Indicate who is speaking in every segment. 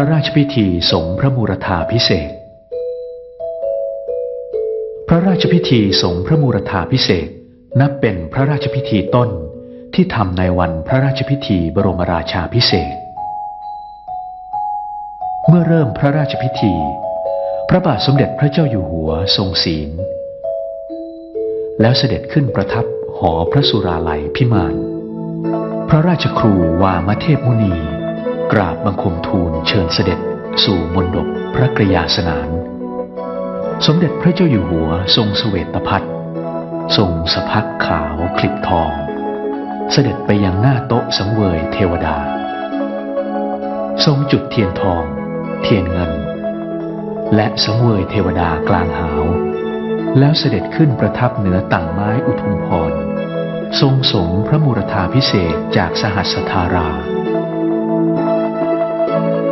Speaker 1: ระราชพิธีสงฆ์พระมูรธาพิเศษ พระราชพิธีสงฆ์พระมูรธาพิเศษนับเป็นพระราชพิธีต้นที่ทำในวันพระราชพิธีบรมราชาพิเศษ เมื่อเริ่มพระราชพิธี พระบาทสมเด็จพระเจ้าอยู่หัวทรงศีล แล้วเสด็จขึ้นประทับหอพระสุราลัยพิมาน พระราชครูวามเทพมุนี กราบบังคม ชิญเสด็จสู่มณฑปพระกรยาสนาน สมเด็จพระเจ้าอยู่หัวทรงเสวตพัฒน์ทรงสะพักขาวคลิบทอง เสด็จไปยังหน้าโต๊ะสังเวยเทวดา ทรงจุดเทียนทอง เทียนเงิน และสังเวยเทวดากลางหาว แล้วเสด็จขึ้นประทับเหนือต่างไม้อุทุมพร ทรงสงพระมูรธาพิเศษจากสหัสธารา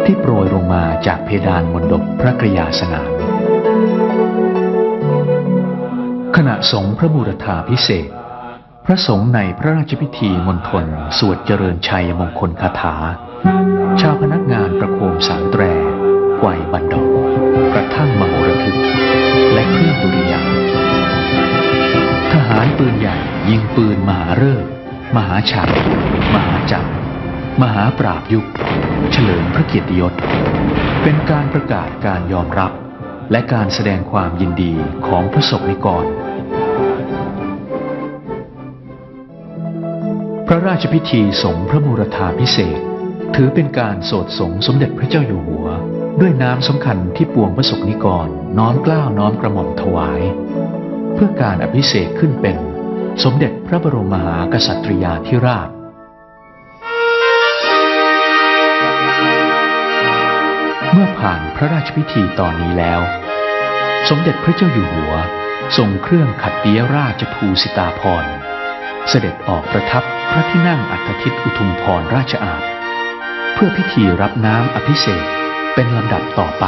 Speaker 1: ที่โปรยลงมาจากเพดานมณฑปพระกรยาสนามขณะสงพระมูรธาพิเศษ พระสงฆ์ในพระราชพิธีมณฑลสวดเจริญชัยมงคลคาถา ชาวพนักงานประโคมสามแตรไกวบันดอกกระทั่งมโหระทึก และเครื่องดุริยางทหารปืนใหญ่ยิงปืนมหาฤกษ์มหาชัยมหาจักร มหาปราบยุค เฉลิมพระเกียรติยศ เป็นการประกาศการยอมรับ และการแสดงความยินดีของพระศกนิกร พระราชพิธีสงฆ์พระมูรธาพิเศษ ถือเป็นการโสดสงสมเด็จพระเจ้าอยู่หัว ด้วยน้ำสำคัญที่ปวงพระศกนิกร น้อมกล้าวน้อมกระหม่อมถวาย เพื่อการอภิเษกขึ้นเป็น สมเด็จพระบรมมหากษัตริยาธิราช ผ่านพระราชพิธีตอนนี้แล้ว สมเด็จพระเจ้าอยู่หัวทรงเครื่องขัดเตียราชภูสิตาพร เสด็จออกประทับพระที่นั่งอัฐทิตอุทุมพรราชอาณเพื่อพิธีรับน้ำอภิเษกเป็นลำดับต่อไป